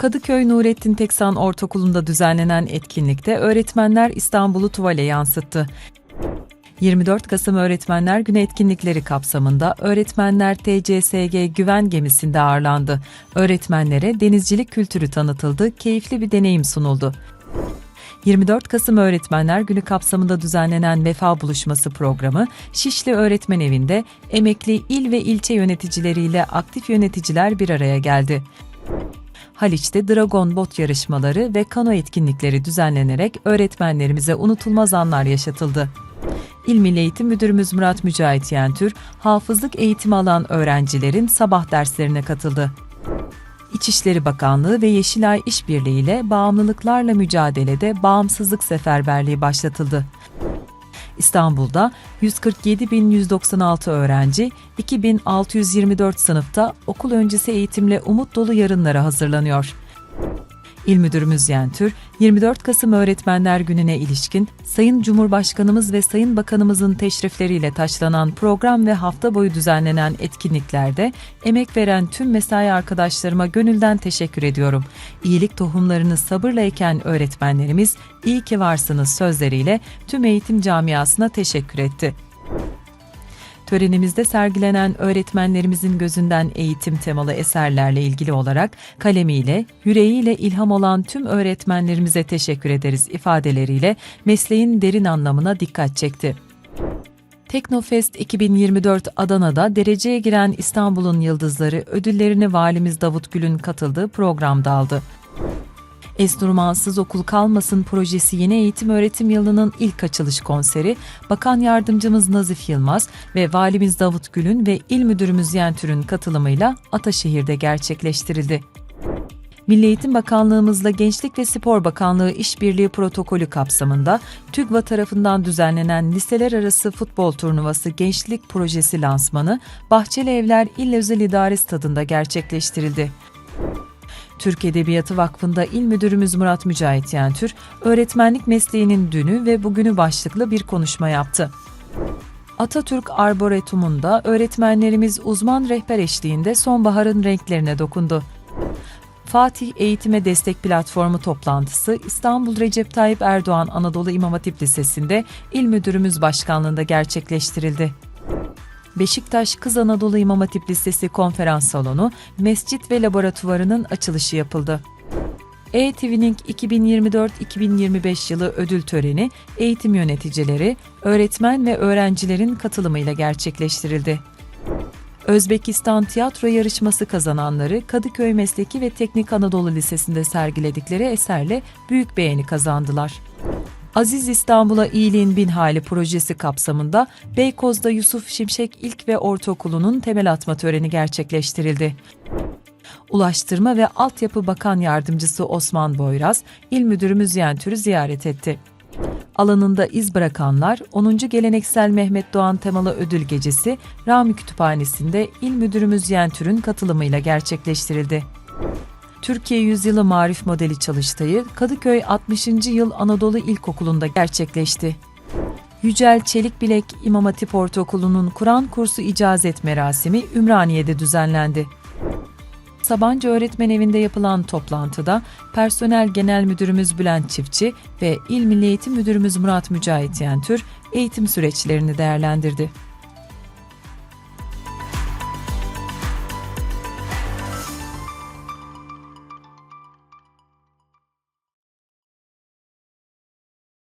Kadıköy Nurettin Teksan Ortaokulu'nda düzenlenen etkinlikte öğretmenler İstanbul'u tuvale yansıttı. 24 Kasım Öğretmenler Günü etkinlikleri kapsamında öğretmenler TCSG güven gemisinde ağırlandı. Öğretmenlere denizcilik kültürü tanıtıldı, keyifli bir deneyim sunuldu. 24 Kasım Öğretmenler Günü kapsamında düzenlenen Vefa Buluşması programı, Şişli Öğretmen Evi'nde emekli il ve ilçe yöneticileriyle aktif yöneticiler bir araya geldi. Haliç'te Dragon bot yarışmaları ve kano etkinlikleri düzenlenerek öğretmenlerimize unutulmaz anlar yaşatıldı. İl Milli Eğitim Müdürümüz Murat Mücahit Yentür, hafızlık eğitimi alan öğrencilerin sabah derslerine katıldı. İçişleri Bakanlığı ve Yeşilay İşbirliği ile bağımlılıklarla mücadelede bağımsızlık seferberliği başlatıldı. İstanbul'da 147.196 öğrenci, 2624 sınıfta okul öncesi eğitimle umut dolu yarınlara hazırlanıyor. İl Müdürümüz Yentür, 24 Kasım Öğretmenler Günü'ne ilişkin Sayın Cumhurbaşkanımız ve Sayın Bakanımızın teşrifleriyle taşlanan program ve hafta boyu düzenlenen etkinliklerde emek veren tüm mesai arkadaşlarıma gönülden teşekkür ediyorum. İyilik tohumlarını sabırla eken öğretmenlerimiz iyi ki varsınız sözleriyle tüm eğitim camiasına teşekkür etti. Törenimizde sergilenen öğretmenlerimizin gözünden eğitim temalı eserlerle ilgili olarak kalemiyle, yüreğiyle ilham olan tüm öğretmenlerimize teşekkür ederiz ifadeleriyle mesleğin derin anlamına dikkat çekti. Teknofest 2024 Adana'da dereceye giren İstanbul'un Yıldızları ödüllerini Valimiz Davut Gül'ün katıldığı programda aldı. Enstrümansız Okul Kalmasın projesi yeni eğitim öğretim yılının ilk açılış konseri, Bakan Yardımcımız Nazif Yılmaz ve Valimiz Davut Gül'ün ve İl Müdürümüz Yentür'ün katılımıyla Ataşehir'de gerçekleştirildi. Milli Eğitim Bakanlığımızla Gençlik ve Spor Bakanlığı İşbirliği Protokolü kapsamında TÜGVA tarafından düzenlenen liseler arası futbol turnuvası gençlik projesi lansmanı Bahçeli Evler İl Özel İdaresi tadında gerçekleştirildi. Türk Edebiyatı Vakfı'nda İl Müdürümüz Murat Mücahit Yentür, öğretmenlik mesleğinin dünü ve bugünü başlıklı bir konuşma yaptı. Atatürk Arboretum'unda öğretmenlerimiz uzman rehber eşliğinde sonbaharın renklerine dokundu. Fatih Eğitime Destek Platformu toplantısı İstanbul Recep Tayyip Erdoğan Anadolu İmam Hatip Lisesi'nde İl Müdürümüz Başkanlığında gerçekleştirildi. Beşiktaş Kız Anadolu İmam Hatip Lisesi konferans salonu, mescit ve laboratuvarının açılışı yapıldı. E-Twinning 2024-2025 yılı ödül töreni eğitim yöneticileri, öğretmen ve öğrencilerin katılımıyla gerçekleştirildi. Özbekistan tiyatro yarışması kazananları Kadıköy Mesleki ve Teknik Anadolu Lisesi'nde sergiledikleri eserle büyük beğeni kazandılar. Aziz İstanbul'a İyiliğin Bin Hali projesi kapsamında Beykoz'da Yusuf Şimşek İlk ve Ortaokulu'nun temel atma töreni gerçekleştirildi. Ulaştırma ve Altyapı Bakan Yardımcısı Osman Boyraz, İl Müdürümüz Yentür'ü ziyaret etti. Alanında iz bırakanlar 10. Geleneksel Mehmet Doğan temalı ödül gecesi Rami Kütüphanesi'nde İl Müdürümüz Yentür'ün katılımıyla gerçekleştirildi. Türkiye Yüzyılı Marif Modeli çalıştayı Kadıköy 60. Yıl Anadolu İlkokulu'nda gerçekleşti. Yücel Çelikbilek İmam Hatip Ortaokulu'nun Kur'an kursu icazet merasimi Ümraniye'de düzenlendi. Sabancı Öğretmen Evi'nde yapılan toplantıda Personel Genel Müdürümüz Bülent Çiftçi ve İl Milli Eğitim Müdürümüz Murat Mücahit Yentür eğitim süreçlerini değerlendirdi.